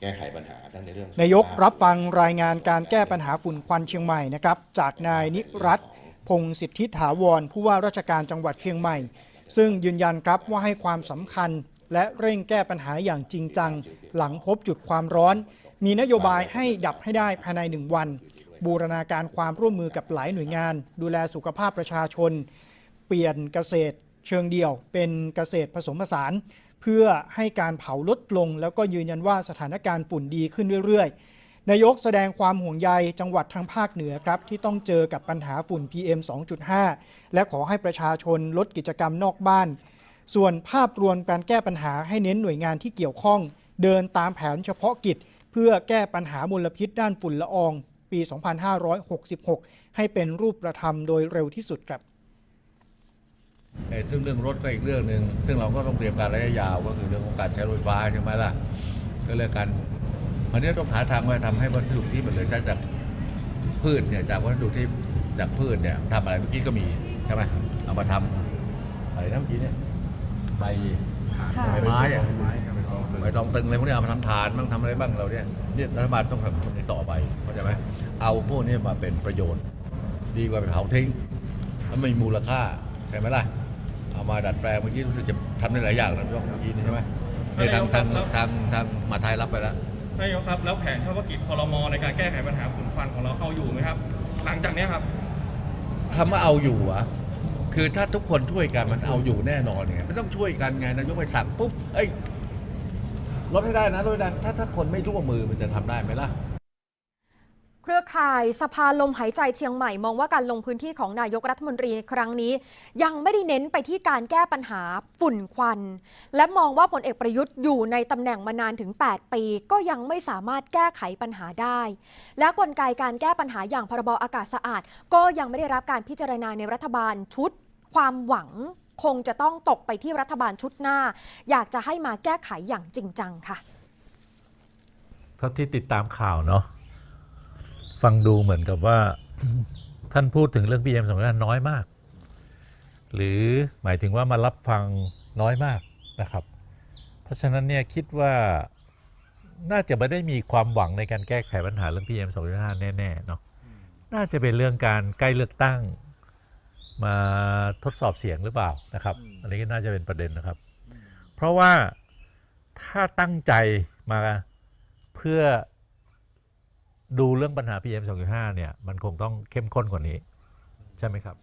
แก้ไขปัญหาทั้งในเรื่องสุขภพนายกรับฟังรายงานการแก้ปัญหาฝุ่นควันเชียงใหม่นะครับจากนายนิรัตน์พงศิทธิถาวรผู้ว่าราชการจังหวัดเชียงใหม่ ซึ่งยืนยันครับว่าให้ความสำคัญและเร่งแก้ปัญหาอย่างจริงจัง หลังพบจุดความร้อน มีนโยบายให้ดับให้ได้ภายในหนึ่งวัน บูรณาการความร่วมมือกับหลายหน่วยงาน ดูแลสุขภาพประชาชน เปลี่ยนเกษตร เชิงเดี่ยว เป็นเกษตรผสมผสาน เพื่อให้การเผาลดลง แล้วก็ยืนยันว่าสถานการณ์ฝุ่นดีขึ้นเรื่อยๆ นายกแสดงความห่วงใยจังหวัดทางภาคเหนือครับ ที่ต้องเจอกับปัญหาฝุ่น PM 2.5 และขอให้ประชาชนลดกิจกรรมนอกบ้าน ส่วนภาพรวมการแก้ปัญหาให้เน้นหน่วยงานที่เกี่ยวข้อง เดินตามแผนเฉพาะกิจ เพื่อแก้ปัญหามลพิษด้านฝุ่นละออง ปี 2566 ให้เป็นรูปธรรมโดยเร็วที่สุดครับ ซึ่งเรื่องรถก็อีกเรื่องหนึ่งซึ่งเราก็ต้องเตรียมการระยะยาวก็คือเรื่องของการใช้รถไฟฟ้าใช่ไหมล่ะก็เรื่องการวันนี้ต้องหาทางว่าทำให้วัสดุที่มันเหลือใช้จากพืชเนี่ยจากวัสดุที่จากพืชเนี่ยทำอะไรเมื่อกี้ก็มีใช่ไหมเอามาทำอะไรนะเมื่อกี้เนี่ยใบใบไม้อะใบตองตึงอะไรพวกนี้เอามาทำฐานบ้างทำอะไรบ้างเราเนี่ยเนี่ยรัฐบาลต้องทำตรงนี้ต่อไปเข้าใจไหมเอาพวกนี้มาเป็นประโยชน์ ดีกว่าไปเผาทิ้งแล้วไม่มีมูลค่าใช่ไหมล่ะ เอามาดัดแปลงเมื่อกี้รู้สึกจะทำได้หลายอย่างนะช่วงเมื่อกี้นี่ใช่ไหมในทางทางทางทางมหาไทยรับไปแล้ว นายกครับ แล้วแผนเฉพาะกิจคอรมอในการแก้ไขปัญหาฝุ่นควันของเราเอาอยู่ไหมครับ หลังจากเนี้ยครับ คำว่าเอาอยู่อะคือถ้าทุกคนช่วยกันมันเอาอยู่แน่นอนไงไม่ต้องช่วยกันไงนายกไปสั่งปุ๊บเอ้ยลดให้ได้นะลดให้ได้ถ้าถ้าคนไม่ร่วมมือมันจะทำได้ไหมล่ะเค รือข่ายสภาลมหายใจเชียงใหม่มองว่าการลงพื้นที่ของนายกรัฐมนตรีในครั้งนี้ ยังไม่ได้เน้นไปที่การแก้ปัญหาฝุ่นควัน และมองว่าพลเอกประยุทธ์อยู่ในตำแหน่งมานานถึง 8 ปี ก็ยังไม่สามารถแก้ไขปัญหาได้ และกลไกการแก้ปัญหาอย่างพรบอากาศสะอาด ก็ยังไม่ได้รับการพิจารณาในรัฐบาลชุด ความหวังคงจะต้องตกไปที่รัฐบาลชุดหน้า อยากจะให้มาแก้ไขอย่างจริงจังค่ะเท่าที่ติดตามข่าวเนาะ ฟังดูเหมือนกับว่าท่านพูดถึงเรื่อง PM 2.5น้อยมาก หรือหมายถึงว่ามารับฟังน้อยมากนะครับ เพราะฉะนั้นเนี่ยคิดว่าน่าจะไม่ได้มีความหวังในการแก้ไขปัญหาเรื่อง PM 2.5แน่ๆเนาะน่าจะเป็นเรื่องการใกล้เลือกตั้งมาทดสอบเสียงหรือเปล่านะครับ อันนี้ก็น่าจะเป็นประเด็นนะครับ เพราะว่าถ้าตั้งใจมาเพื่อ ดูเรื่องปัญหา PM 2.5เนี่ยมันคงต้องเข้มข้นกว่านี้ ใช่ไหมครับ